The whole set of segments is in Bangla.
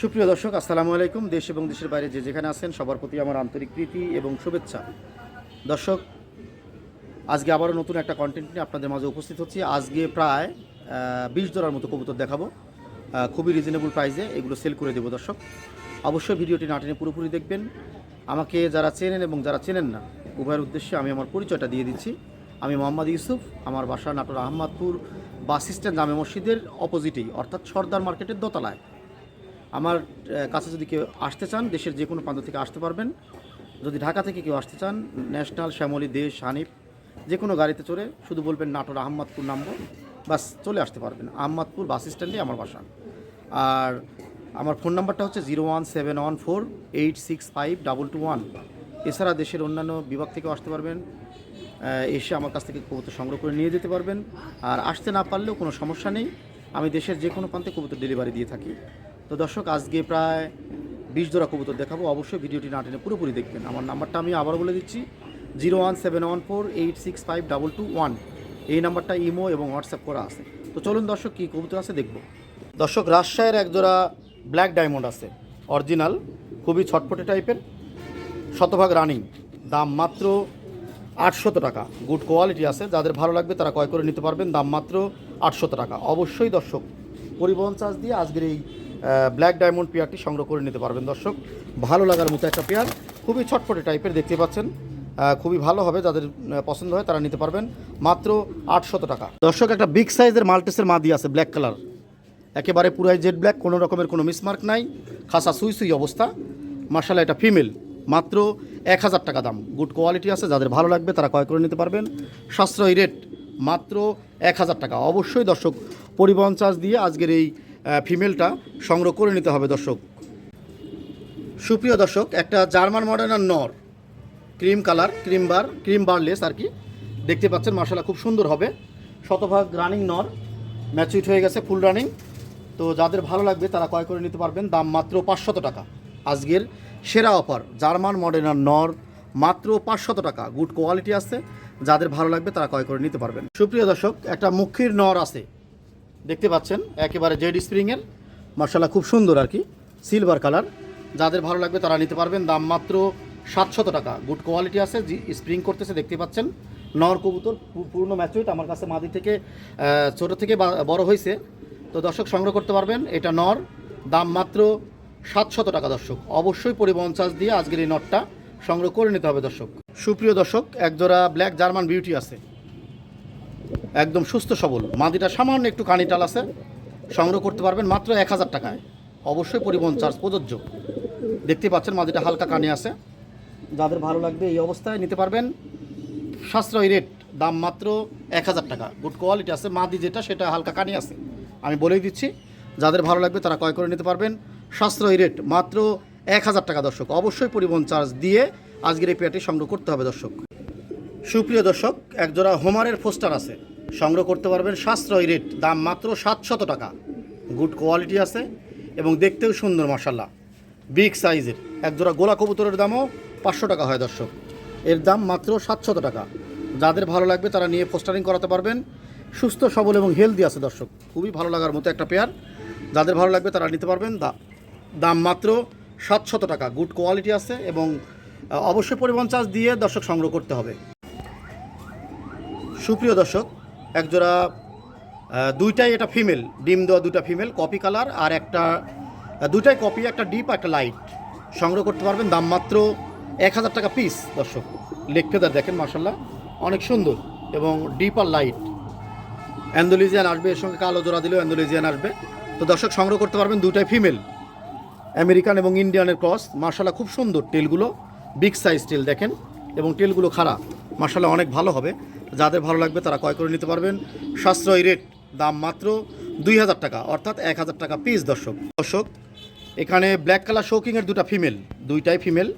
সুপ্রিয় দর্শক, আসসালামু আলাইকুম। দেশ এবং দেশের বাইরে যে যেখানে আছেন, সবার প্রতি আমার আন্তরিক প্রীতি এবং শুভেচ্ছা। দর্শক, আজকে আবারও নতুন একটা কন্টেন্ট নিয়ে আপনাদের মাঝে উপস্থিত হচ্ছি। আজকে প্রায় বিশ ডলার মতো কবুতর দেখাবো। খুবই রিজনেবল প্রাইসে এগুলো সেল করে দেবো দর্শক। অবশ্যই ভিডিওটি না টেনে পুরোপুরি দেখবেন। আমাকে যারা চেনেন এবং যারা চেনেন না, উভয়ের উদ্দেশ্যে আমি আমার পরিচয়টা দিয়ে দিচ্ছি। আমি মোহাম্মদ ইউসুফ, আমার বাসা নাটোর আহমদপুর বাস স্ট্যান্ড জামে মসজিদের অপোজিটেই অর্থাৎ সর্দার মার্কেটের দোতলায়। আমার কাছে যদি কেউ আসতে চান, দেশের যে কোনো প্রান্ত থেকে আসতে পারবেন। যদি ঢাকা থেকে কেউ আসতে চান, ন্যাশনাল শ্যামলী দেশ হানিফ যে কোনো গাড়িতে চড়ে শুধু বলবেন নাটোর আহমদপুর নামবো, বাস চলে আসতে পারবেন। আহমদপুর বাস স্ট্যান্ডে আমার বাসা। আর আমার ফোন নাম্বারটা হচ্ছে zero one seven one four eight six five double two one. এছাড়া দেশের অন্যান্য বিভাগ থেকেও আসতে পারবেন। এসে আমার কাছ থেকে কবুতর সংগ্রহ করে নিয়ে যেতে পারবেন। আর আসতে না পারলেও কোনো সমস্যা নেই। আমি দেশের যে কোনো প্রান্তে কবুতর ডেলিভারি দিয়ে থাকি। তো দর্শক, আজকে প্রায় বিশ জোড়া কবুতর দেখাবো। অবশ্যই ভিডিওটি না টেনে পুরোপুরি দেখবেন। আমার নাম্বারটা আমি আবার বলে দিচ্ছি, zero one seven one four eight six five double two one. এই নাম্বারটা ইমো এবং হোয়াটসঅ্যাপ করা আছে। তো চলুন দর্শক, কী কবুতর আছে দেখব। দর্শক, রাজশাহীর এক জোড়া ব্ল্যাক ডায়মন্ড আছে, অরিজিনাল, খুবই ছটপটে টাইপের, শতভাগ রানিং, দাম মাত্র আটশত টাকা। গুড কোয়ালিটি আছে, যাদের ভালো লাগবে তারা ক্রয় করে নিতে পারবেন, দাম মাত্র আটশত টাকা। অবশ্যই দর্শক, পরিবহন চার্জ দিয়ে আজকের এই ব্ল্যাক ডায়মন্ড পেয়ারটি সংগ্রহ করে নিতে পারবেন দর্শক। ভালো লাগার মতো একটা পেয়ার। খুবই ছটফটে টাইপের দেখতে পাচ্ছেন। খুবই ভালো হবে, যাদের পছন্দ হয় তারা নিতে পারবেন। মাত্র আটশত টাকা। দর্শক, একটা বিগ সাইজের মাল্টিসের মাদি আছে ব্ল্যাক কালার একেবারে পুরাই জেড ব্ল্যাক কোনো রকমের কোনো মিসমার্ক নাই। খাসা সুই সুই অবস্থা। মার্শাল্লাহ এটা ফিমেল মাত্র এক হাজার টাকা দাম। গুড কোয়ালিটি আছে, যাদের ভালো লাগবে তারা ক্রয় করে নিতে পারবেন। সাশ্রয়ী রেট মাত্র এক হাজার টাকা। অবশ্যই দর্শক, পরিবহন চার্জ দিয়ে আজকের এই ফিমেলটা সংগ্রহ করে নিতে হবে দর্শক। সুপ্রিয় দর্শক, একটা জার্মান মডার্নার নর। Cream colour, cream bar, cream barless আর কি। দেখতে পাচ্ছেন মার্শাল্লাহ খুব সুন্দর হবে। শতভাগ রানিং নর ম্যাচুইট হয়ে গেছে ফুল রানিং তো যাদের ভালো লাগবে, তারা ক্রয় করে নিতে পারবেন। দাম মাত্র পাঁচশত টাকা। আজকের সেরা অফার জার্মান মডার্নার নর, মাত্র পাঁচশত টাকা। গুড কোয়ালিটি আছে। যাদের ভালো লাগবে, তারা ক্রয় করে নিতে পারবেন। সুপ্রিয় দর্শক, একটা মুখির নর আছে। দেখতে পাচ্ছেন, একেবারে জেড স্প্রিংয়ের মার্শাল্লাহ খুব সুন্দর আর কি, সিলভার কালার। যাদের ভালো লাগবে তারা নিতে পারবেন, দাম মাত্র সাতশত টাকা। গুড কোয়ালিটি আছে স্প্রিং করতেছে, দেখতে পাচ্ছেন। নর কবুতর পূর্ণ ম্যাচুইট আমার কাছে মাদি থেকে ছোট থেকে বড় হয়েছে। তো দর্শক, সংগ্রহ করতে পারবেন, এটা নর, দাম মাত্র সাতশত টাকা দর্শক। অবশ্যই পরিবহন চার্জ দিয়ে আজকের এই নটটা সংগ্রহ করে নিতে হবে দর্শক। সুপ্রিয় দর্শক, একজোড়া ব্ল্যাক জার্মান বিউটি আছে। একদম সুস্থ সবল। মাদিটা সামান্য একটু কানিটাল আছে। সংগ্রহ করতে পারবেন মাত্র এক হাজার টাকায়। অবশ্যই পরিবহন চার্জ প্রযোজ্য। দেখতে পাচ্ছেন মাদিটা হালকা কানে আছে। যাদের ভালো লাগবে এই অবস্থায় নিতে পারবেন। সাশ্রয়ী রেট, দাম মাত্র এক হাজার টাকা। গুড কোয়ালিটি আছে। মাদি যেটা, সেটা হালকা কানে আছে। আমি বলেই দিচ্ছি, যাদের ভালো লাগবে তারা ক্রয় করে নিতে পারবেন। সাশ্রয় রেট মাত্র এক হাজার টাকা দর্শক। অবশ্যই পরিবহন চার্জ দিয়ে আজকের এই পেয়ারটি সংগ্রহ করতে হবে দর্শক। সুপ্রিয় দর্শক, একজোড়া হোমারের পোস্টার আছে। সংগ্রহ করতে পারবেন সাশ্রয় রেট, দাম মাত্র সাতশত টাকা। গুড কোয়ালিটি আছে এবং দেখতেও সুন্দর মশাল্লা বিগ সাইজের, একজোড়া গোলা কবুতরের দামও পাঁচশো টাকা হয়, দর্শক। এর দাম মাত্র সাতশত টাকা। যাদের ভালো লাগবে তারা নিয়ে পোস্টারিং করাতে পারবেন। সুস্থ, সবল এবং হেলদি আছে, দর্শক। খুবই ভালো লাগার মতো একটা পেয়ার। যাদের ভালো লাগবে তারা নিতে পারবেন। দাম মাত্র সাতশত টাকা। গুড কোয়ালিটি আছে এবং অবশ্যই পরিবহন চার্জ দিয়ে দর্শক সংগ্রহ করতে হবে। সুপ্রিয় দর্শক একজোড়া দুইটাই এটা ফিমেল ডিম দেওয়া দুটা ফিমেল কপি কালার আর একটা আহ, দুইটাই কপি একটা ডিপ একটা লাইট সংগ্রহ করতে পারবেন দাম মাত্র এক হাজার টাকা পিস দর্শক। লেগ ফেদার দেখেন মার্শাল্লাহ অনেক সুন্দর এবং ডিপ আর লাইট অ্যান্ডোলিজিয়ান আসবে এর সঙ্গে কালো জোড়া দিলেও অ্যান্ডোলিজিয়ান আসবে। তো দর্শক সংগ্রহ করতে পারবেন দুইটাই ফিমেল আমেরিকান এবং ইন্ডিয়ানের ক্রস মার্শাল্লাহ খুব সুন্দর। টেলগুলো বিগ সাইজ টেল দেখেন এবং টেলগুলো খারাপ মার্শাল্লাহ অনেক ভালো হবে। যাদের ভালো লাগবে তারা ক্রয় করে নিতে পারবেন। সাশ্রয়ী রেট দাম মাত্র দুই হাজার টাকা, অর্থাৎ এক হাজার টাকা পিস দর্শক। দর্শক, এখানে ব্ল্যাক কালার শৌকিংয়ের দুটা ফিমেল দুইটাই ফিমেল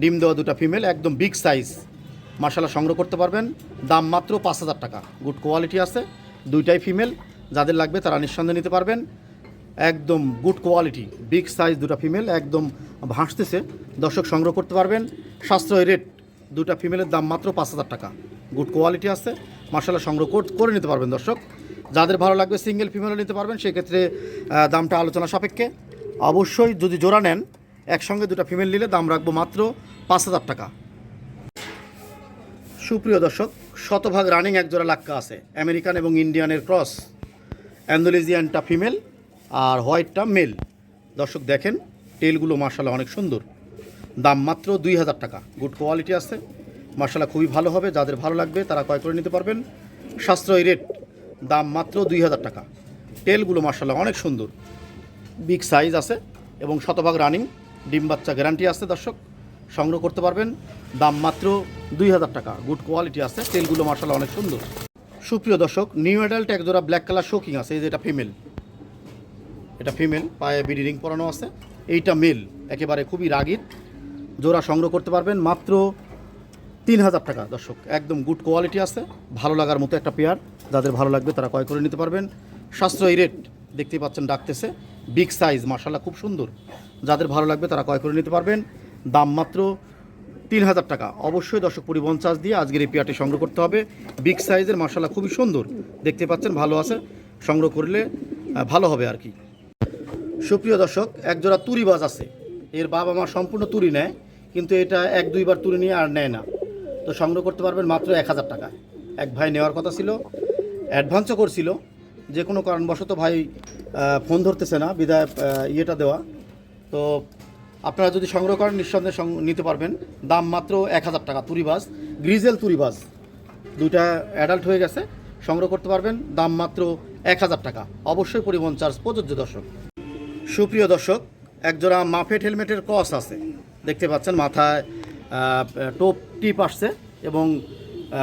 ডিম দেওয়া দুটা ফিমেল একদম বিগ সাইজ মার্শাল্লাহ সংগ্রহ করতে পারবেন। দাম মাত্র পাঁচ হাজার টাকা। গুড কোয়ালিটি আছে, দুইটাই ফিমেল যাদের লাগবে তারা নিঃসন্দেহে নিতে পারবেন। একদম গুড কোয়ালিটি বিগ সাইজ দুটো ফিমেল একদম ভাসতেছে। দর্শক, সংগ্রহ করতে পারবেন। সাশ্রয় রেট দুটা ফিমেলের দাম মাত্র পাঁচ হাজার টাকা। গুড কোয়ালিটি আছে মার্শাল্লাহ সংগ্রহ কর- নিতে পারবেন দর্শক। যাদের ভালো লাগবে সিঙ্গেল ফিমেলও নিতে পারবেন, সেক্ষেত্রে দামটা আলোচনা সাপেক্ষে। অবশ্যই যদি জোড়া নেন, একসঙ্গে দুটো ফিমেল নিলে দাম রাখব মাত্র পাঁচ হাজার টাকা। সুপ্রিয় দর্শক, শতভাগ রানিং এক জোড়া লাক্কা আছে, আমেরিকান এবং ইন্ডিয়ানের ক্রস। অ্যান্ডোলেজিয়ানটা ফিমেল আর হোয়াইটটা মেল। দর্শক দেখেন, টেলগুলো মার্শাল্লাহ অনেক সুন্দর। দাম মাত্র দুই হাজার টাকা। গুড কোয়ালিটি আছে মার্শাল্লাহ খুবই ভালো হবে, যাদের ভালো লাগবে তারা ক্রয় করে নিতে পারবেন। সাশ্রয়ী রেট, দাম মাত্র দুই হাজার টাকা। টেলগুলো মার্শাল্লাহ অনেক সুন্দর। বিগ সাইজ আছে এবং শতভাগ রানিং, ডিম বাচ্চা গ্যারান্টি আছে দর্শক, সংগ্রহ করতে পারবেন। দাম মাত্র দুই হাজার টাকা, গুড কোয়ালিটি আছে, তেলগুলো মার্শাল অনেক সুন্দর। সুপ্রিয় দর্শক, নিউ অ্যাডাল্ট এক জোড়া ব্ল্যাক কালার শোকিং আছে, এই যে এটা ফিমেল। এটা ফিমেল, পায়ে বিডি রিং পরানো আছে। এইটা মেল, একেবারে খুবই রাগির জোড়া সংগ্রহ করতে পারবেন মাত্র তিন হাজার টাকা, দর্শক। একদম গুড কোয়ালিটি আছে, ভালো লাগার মতো একটা পেয়ার যাদের ভালো লাগবে তারা ক্রয় করে নিতে পারবেন। সাশ্রয়ী রেট দেখতেই পাচ্ছেন ডাকতেছে। বিগ সাইজ মার্শাল্লাহ খুব সুন্দর। যাদের ভালো লাগবে তারা ক্রয় করে নিতে পারবেন। দাম মাত্র তিন হাজার টাকা। অবশ্যই দর্শক, পরিবহন চার্জ দিয়ে আজকের এই পেয়ারটি সংগ্রহ করতে হবে। বিগ সাইজের মার্শাল্লাহ খুবই সুন্দর। দেখতে পাচ্ছেন, ভালো আছে। সংগ্রহ করলে ভালো হবে আর কি। সুপ্রিয় দর্শক, একজোড়া তুরিবাজ আছে। এর বাবা মা সম্পূর্ণ তুরি নেয়, কিন্তু এটা এক দুইবার তুরি নিয়ে আর নেয় না। তো সংগ্রহ করতে পারবেন মাত্র এক হাজার টাকা। এক ভাই নেওয়ার কথা ছিল অ্যাডভান্সও করছিল। যে কোনো কারণবশত ভাই ফোন ধরতেছে না, বিদায় ইয়েটা দেওয়া। তো আপনারা যদি সংগ্রহ করেন, নিঃসন্দেহে নিতে পারবেন। দাম মাত্র এক হাজার টাকা তুরিবাস গ্রিজেল তুরিবাস দুইটা অ্যাডাল্ট হয়ে গেছে, সংগ্রহ করতে পারবেন। দাম মাত্র এক হাজার টাকা। অবশ্যই পরিবহন চার্জ প্রযোজ্য দর্শক। সুপ্রিয় দর্শক একজোড়া মাফেট হেলমেটের ক্রস আছে। দেখতে পাচ্ছেন মাথায় টোপ, টিপ আসছে এবং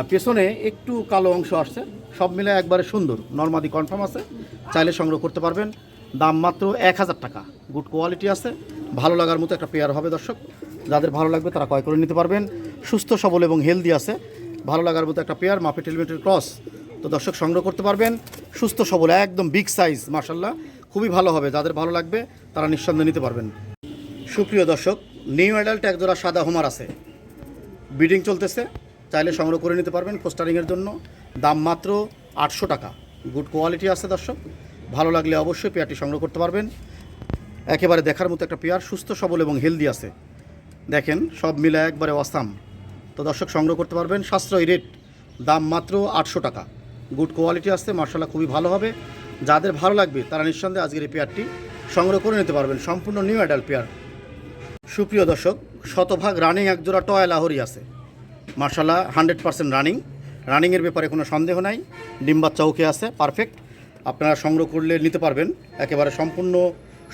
পেছনে একটু কালো অংশ আসছে। সব মিলে একবারে সুন্দর। নর্মাদি কনফার্ম আছে। চাইলে সংগ্রহ করতে পারবেন। দাম মাত্র এক হাজার টাকা। গুড কোয়ালিটি আছে। ভালো লাগার মতো একটা পেয়ার হবে দর্শক। যাদের ভালো লাগবে তারা ক্রয় করে নিতে পারবেন। সুস্থ, সবল এবং হেলদি আছে। ভালো লাগার মতো একটা পেয়ার, মাফেট হেলমেটের ক্রস। তো দর্শক, সংগ্রহ করতে পারবেন। সুস্থ, সবল, একদম বিগ সাইজ মার্শাল্লাহ খুবই ভালো হবে। যাদের ভালো লাগবে, তারা নিঃসন্দেহে নিতে পারবেন। সুপ্রিয় দর্শক, নিউ অ্যাডাল্ট একজোড়া সাদা হোমার আছে। বিডিং চলতেছে, চাইলে সংগ্রহ করে নিতে পারবেন পোস্টারিংয়ের জন্য। দাম মাত্র আটশো টাকা। গুড কোয়ালিটি আছে দর্শক। ভালো লাগলে অবশ্যই পেয়ারটি সংগ্রহ করতে পারবেন। একেবারে দেখার মতো একটা পেয়ার, সুস্থ, সবল এবং হেলদি আছে। দেখেন, সব মিলে একবারে অসাম। তো দর্শক, সংগ্রহ করতে পারবেন সাশ্রয়ী রেট। দাম মাত্র আটশো টাকা। গুড কোয়ালিটি আসছে মার্শাল্লাহ খুবই ভালো হবে। যাদের ভালো লাগবে, তারা নিঃসন্দেহে আজকের এই পেয়ারটি সংগ্রহ করে নিতে পারবেন। সম্পূর্ণ নিউ অ্যাডাল্ট পেয়ার। সুপ্রিয় দর্শক, শতভাগ রানিং একজোড়া টয় লাহরি আছে। মার্শাল্লাহ হান্ড্রেড পার্সেন্ট রানিং রানিংয়ের ব্যাপারে কোনো সন্দেহ নাই। ডিম্বার চৌকে আছে পারফেক্ট আপনারা সংগ্রহ করলে নিতে পারবেন। একেবারে সম্পূর্ণ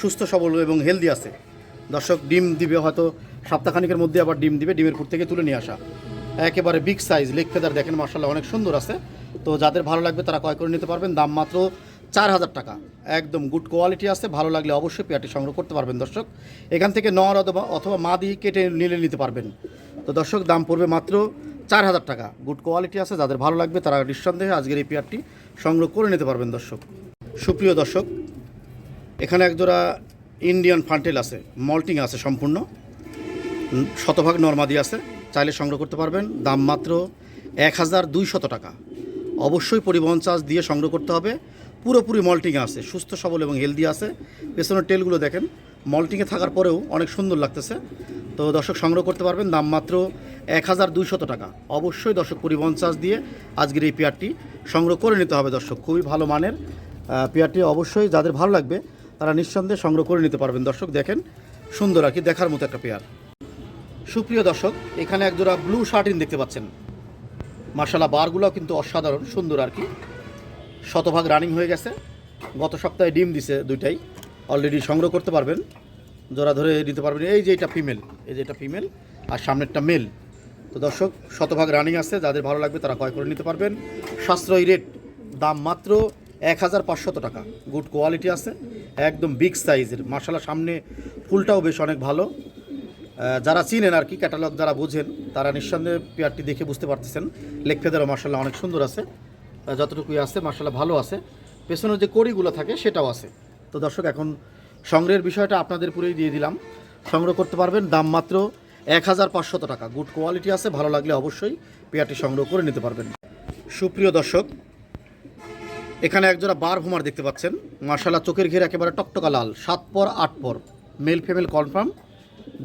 সুস্থ, সবল এবং হেলদি আছে। দর্শক, ডিম দিবে হয়তো সপ্তাহখানিকের মধ্যে আবার ডিম দিবে, ডিমের পুর থেকে তুলে নিয়ে আসা। একেবারে বিগ সাইজ লেগ ফেদার দেখেন মার্শাল্লাহ অনেক সুন্দর আছে। তো যাদের ভালো লাগবে তারা ক্রয় করে নিতে পারবেন। দাম মাত্র চার হাজার টাকা। একদম গুড কোয়ালিটি আছে, ভালো লাগলে অবশ্যই পেয়ারটি সংগ্রহ করতে পারবেন দর্শক। এখান থেকে নর অথবা অথবা মা দিয়ে কেটে নিলে নিতে পারবেন। তো দর্শক, দাম পড়বে মাত্র চার হাজার টাকা। গুড কোয়ালিটি আছে, যাদের ভালো লাগবে তারা নিঃসন্দেহে আজকের এই পেয়ারটি সংগ্রহ করে নিতে পারবেন দর্শক। সুপ্রিয় দর্শক, এখানে একজোড়া ইন্ডিয়ান ফান্টেল আছে মল্টিং আছে সম্পূর্ণ। শতভাগ নর্মাদি আছে, চাইলে সংগ্রহ করতে পারবেন। দাম মাত্র এক হাজার দুইশত টাকা। অবশ্যই পরিবহন চার্জ দিয়ে সংগ্রহ করতে হবে। পুরোপুরি মল্টিং আছে, সুস্থ, সবল এবং হেলদি আছে। পেছনের টেলগুলো দেখেন মল্টিংয়ে থাকার পরেও অনেক সুন্দর লাগতেছে। তো দর্শক, সংগ্রহ করতে পারবেন, দাম মাত্র এক হাজার দুইশত টাকা। অবশ্যই দর্শক, পরিবহন চার্জ দিয়ে আজকের এই পেয়ারটি সংগ্রহ করে নিতে হবে দর্শক, খুবই ভালো মানের পেয়ারটি অবশ্যই যাদের ভালো লাগবে, তারা নিঃসন্দেহে সংগ্রহ করে নিতে পারবেন। দর্শক, দেখেন, সুন্দর আর কি, দেখার মতো একটা পেয়ার। সুপ্রিয় দর্শক, এখানে একজোড়া ব্লু শার্টিন দেখতে পাচ্ছেন। মার্শাল্লাহ বারগুলো কিন্তু অসাধারণ, সুন্দর আর কি। শতভাগ রানিং হয়ে গেছে। গত সপ্তাহে ডিম দিছে দুইটাই। অলরেডি সংগ্রহ করতে পারবেন। জোড়া ধরে নিতে পারবেন। এই যে এটা ফিমেল এই যে এটা ফিমেল আর সামনেরটা মেল তো দর্শক, শতভাগ রানিং আছে। যাদের ভালো লাগবে তারা ক্রয় করে নিতে পারবেন। সাশ্রয়ী রেট দাম মাত্র এক হাজার পাঁচশত টাকা। গুড কোয়ালিটি আছে। একদম বিগ সাইজের মার্শাল্লাহ সামনে ফুলটাও বেশ অনেক ভালো। যারা চিনেন আর কি ক্যাটালগ যারা বুঝেন, তারা নিঃসন্দেহে পেয়ারটি দেখে বুঝতে পারতেছেন। লেগ ফেদারও মার্শাল্লাহ অনেক সুন্দর আছে। যতটুকুই আছে মার্শাল্লাহ ভালো আছে। পেছনের যে কড়িগুলো থাকে, সেটাও আছে। তো দর্শক, এখন সংগ্রহের বিষয়টা আপনাদের পুরেই দিয়ে দিলাম। সংগ্রহ করতে পারবেন, দাম মাত্র এক হাজার টাকা। গুড কোয়ালিটি আছে, ভালো লাগলে অবশ্যই পেয়ারটি সংগ্রহ করে নিতে পারবেন। সুপ্রিয় দর্শক, এখানে একজোড়া বার ভুমার দেখতে পাচ্ছেন। মার্শাল্লাহ চোখের ঘের একেবারে টকটকা লাল, সাত পর, আট পর। মেল ফেমেল কনফার্ম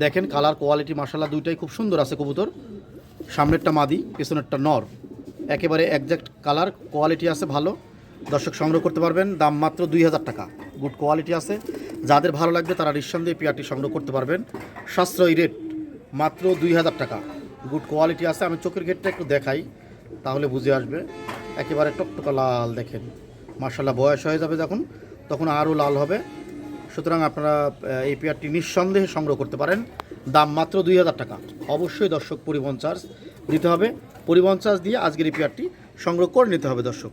দেখেন কালার কোয়ালিটি মার্শাল্লাহ দুইটাই খুব সুন্দর আছে, কবুতর। সামনেরটা মাদি, পেছনেরটা নর। একেবারে একজ্যাক্ট কালার কোয়ালিটি আছে ভালো। দর্শক সংগ্রহ করতে পারবেন, দাম মাত্র দুই হাজার টাকা। গুড কোয়ালিটি আছে। যাদের ভালো লাগবে তারা নিঃসন্দেহে পেয়ারটি সংগ্রহ করতে পারবেন। সাশ্রয়ী রেট মাত্র দুই হাজার টাকা। গুড কোয়ালিটি আছে। আমি চোখের গেটটা একটু দেখাই, তাহলে বুঝে আসবে। একেবারে টকটকা লাল, দেখেন। মার্শাল্লাহ বয়স হয়ে যাবে যখন, তখন আরও লাল হবে। সুতরাং আপনারা এই পেয়ারটি নিঃসন্দেহে সংগ্রহ করতে পারেন। দাম মাত্র দুই হাজার টাকা। অবশ্যই দর্শক পরিবহন চার্জ দিতে হবে। পরিবহন চার্জ দিয়ে আজকের এই পেয়ারটি সংগ্রহ করে নিতে হবে দর্শক।